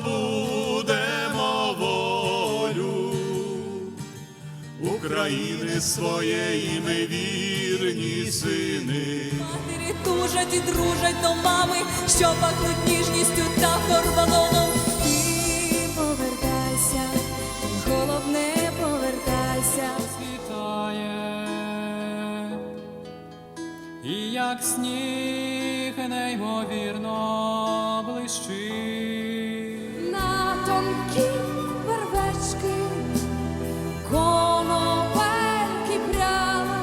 Будемо волю, України своєї ми вірні сини. Матері тужать і дружать до мами, що пахнуть ніжністю та корвалоном. і повертайся, головне повертайся, світає, і як сніг неймовірно блищить. На тонкі вервечки, коновельки прямо.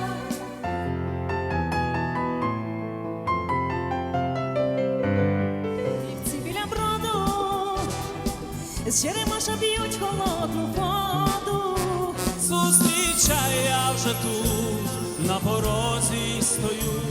Вівці біля броду, з черемоша б'ють холодну воду. Зустрічай, я вже тут на порозі стою.